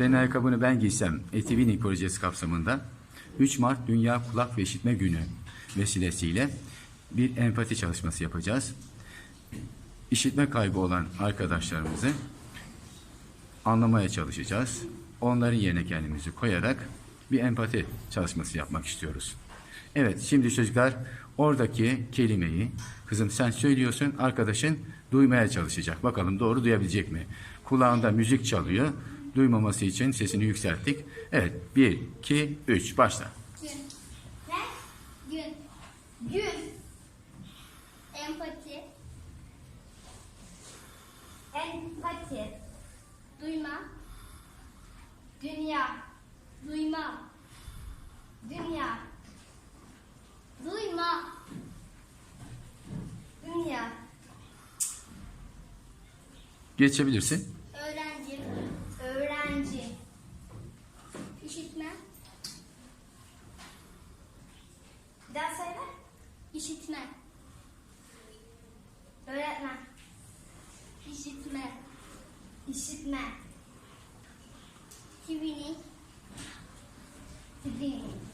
Senin ayakkabını ben giysem Etivinik projesi kapsamında 3 Mart Dünya Kulak ve İşitme Günü vesilesiyle bir empati çalışması yapacağız. İşitme kaybı olan arkadaşlarımızı anlamaya çalışacağız. Onların yerine kendimizi koyarak bir empati çalışması yapmak istiyoruz. Evet, şimdi çocuklar oradaki kelimeyi kızım sen söylüyorsun, arkadaşın duymaya çalışacak. Bakalım doğru duyabilecek mi? Kulağında müzik çalıyor. Duymaması için sesini yükselttik. Evet, bir, iki, üç, başla. Gün. Ne? Gün. Gün. Empati. Empati. Duyma. Dünya. Duyma. Dünya. Duyma. Dünya. Geçebilirsin. Bir daha söyle. İşitme. Öğretmen. İşitme. İşitme. Tübinik. Tübinik.